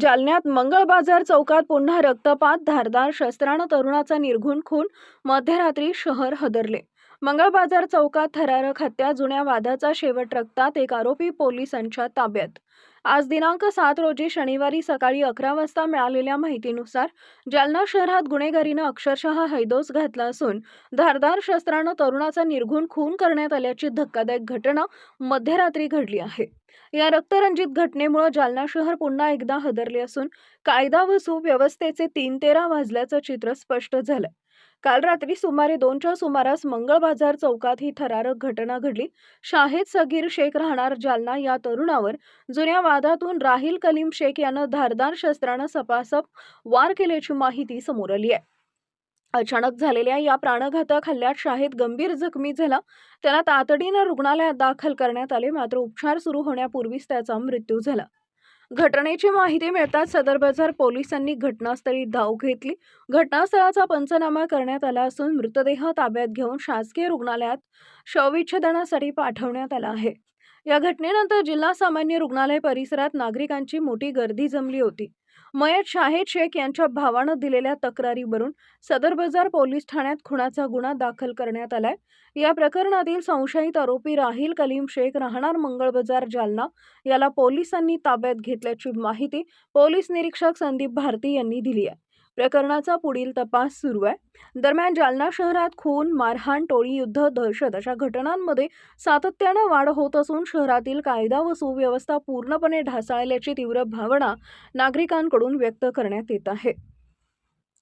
जालन्यात मंगळ बाजार चौकात पुन्हा रक्तपात धारदार शस्त्रानं तरुणाचा निर्घुण खून मध्यरात्री शहर हदरले. मंगळ बाजार चौकात थरारक हत्या जुन्या वादाचा शेवट रक्तात एक आरोपी पोलिसांच्या ताब्यात. आज दिनांक सात रोजी शनिवारी सकाळी अकरा वाजता मिळालेल्या माहितीनुसार जालना शहरात गुन्हेगारीनं अक्षरशः हैदोस घातला असून धारदार शस्त्रानं तरुणाचा निर्घुण खून करण्यात आल्याची धक्कादायक घटना मध्यरात्री घडली आहे. या रक्तरंजित घटनेमुळे जालना शहर पुन्हा एकदा हदरले असून कायदा व सुव्यवस्थेचे तीन तेरा वाजल्याचं चित्र स्पष्ट झालं काल रात्री सुमारे दोनच्या सुमारास मंगळ बाजार चौकात ही थरारक घटना घडली. शाहिद सगीर शेख राहणार जालना या तरुणावर जुन्या वादातून राहिल कलीम शेख यानं धारदार शस्त्रानं सपासप वार केल्याची माहिती समोर आली आहे. अचानक झालेल्या या प्राणघातक हल्ल्यात शाहिद गंभीर जखमी झाला. त्याला तातडीनं रुग्णालयात दाखल करण्यात आले. मात्र उपचार सुरू होण्यापूर्वीच त्याचा मृत्यू झाला. घटनेची माहिती मिळताच सदर बाजार पोलिसांनी घटनास्थळी धाव घेतली. घटनास्थळाचा पंचनामा करण्यात आला असून मृतदेह ताब्यात घेऊन शासकीय रुग्णालयात शवविच्छेदनासाठी पाठवण्यात आला आहे. या घटनेनंतर जिल्हा सामान्य रुग्णालय परिसरात नागरिकांची मोठी गर्दी जमली होती. मयत शाहिद शेख यांच्या भावानं दिलेल्या तक्रारीवरून सदर बाजार पोलीस ठाण्यात खुनाचा गुन्हा दाखल करण्यात आलाय. या प्रकरणातील संशयित आरोपी राहिल कलीम शेख राहणार मंगळ बाजार जालना. याला पोलिसांनी ताब्यात घेतल्याची माहिती पोलीस निरीक्षक संदीप भारती यांनी दिली आहे. प्रकरणाचा पुढील तपास सुरू आहे. दरम्यान जालना शहरात खून मारहाण टोळी युद्ध दहशत अशा घटनांमध्ये सातत्यानं वाढ होत असून शहरातील कायदा व सुव्यवस्था पूर्णपणे ढासळल्याची तीव्र भावना नागरिकांकडून व्यक्त करण्यात येत आहे.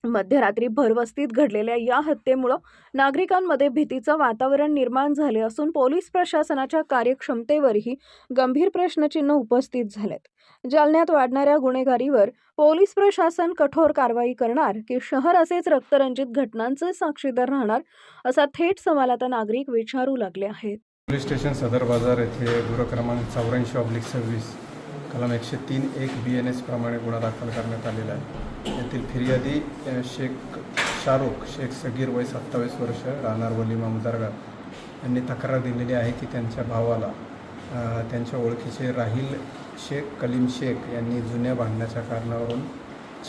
मध्यरात्री भरवस्तीत घडलेल्या या हत्येमुळं नागरिकांमध्ये भीतीचं वातावरण निर्माण झाले असून पोलीस प्रशासनाच्या कार्यक्षमतेवरही गंभीर प्रश्नचिन्ह उपस्थित झालेत. जालन्यात वाढणाऱ्या गुन्हेगारीवर पोलीस प्रशासन कठोर कारवाई करणार की शहर असेच रक्तरंजित घटनांचे साक्षीदार राहणार असा थेट सवाल आता नागरिक विचारू लागले आहेत. पोलीस स्टेशन सदर बाजार येथे गुन्हा क्रमांक चौऱ्याऐंशी ऑब्लिक सव्वीस कलम एकशे तीन एक बी एन एस प्रमाणे गुन्हा दाखल करण्यात आलेला आहे. येथील फिर्यादी शेख शाहरुख शेख सगीर वय सत्तावीस वर्ष राहणार वली मामुदारगाव यांनी तक्रार दिलेली आहे की त्यांच्या भावाला त्यांच्या ओळखीचे राहील शेख कलीम शेख यांनी जुन्या भांडण्याच्या कारणावरून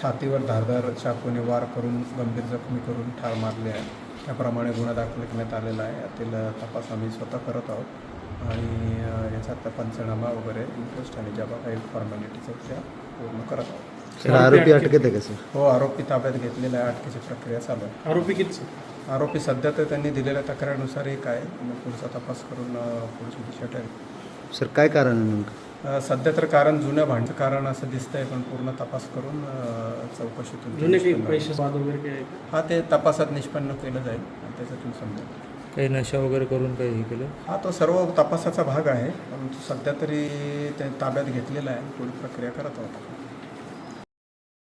छातीवर धारदार चाकूने वार करून गंभीर जखमी करून ठार मारले आहे. त्याप्रमाणे गुन्हा दाखल करण्यात आलेला आहे. यातील तपास आम्ही स्वतः करत आहोत. आणि याचा पंचनामा वगैरे इंटरेस्ट आणि ज्या काही फॉर्मॅलिटीज आहेत त्या पूर्ण करत आहोत. आरोपी अटकेत आहे का सर? हो आरोपी ताब्यात घेतलेला आहे. अटकेची प्रक्रिया चालू आहे. आरोपी किती आरोपी सध्या तर त्यांनी दिलेल्या तक्रारीनुसार एक आहे. मग पुढचा तपास करून अ, पुढची दिशा ठरेल. सर काय कारण आहे नेमकं? अ, सध्या तर कारण जुन्या भांडचं कारण असं दिसतंय पण पूर्ण तपास करून अ, चौकशीतून ते जुने काही निष्पन्न पैसे वाद वगैरे काही आहे? का? हा ते तपासात निष्पन्न केलं जाईल आणि त्याच्यातून समजेल. काही नशा वगैरे करून काही हे केलं? हा तो सर्व तपासाचा भाग आहे. परंतु सध्या तरी ते ताब्यात घेतलेला आहे पुढील प्रक्रिया करत आहोत.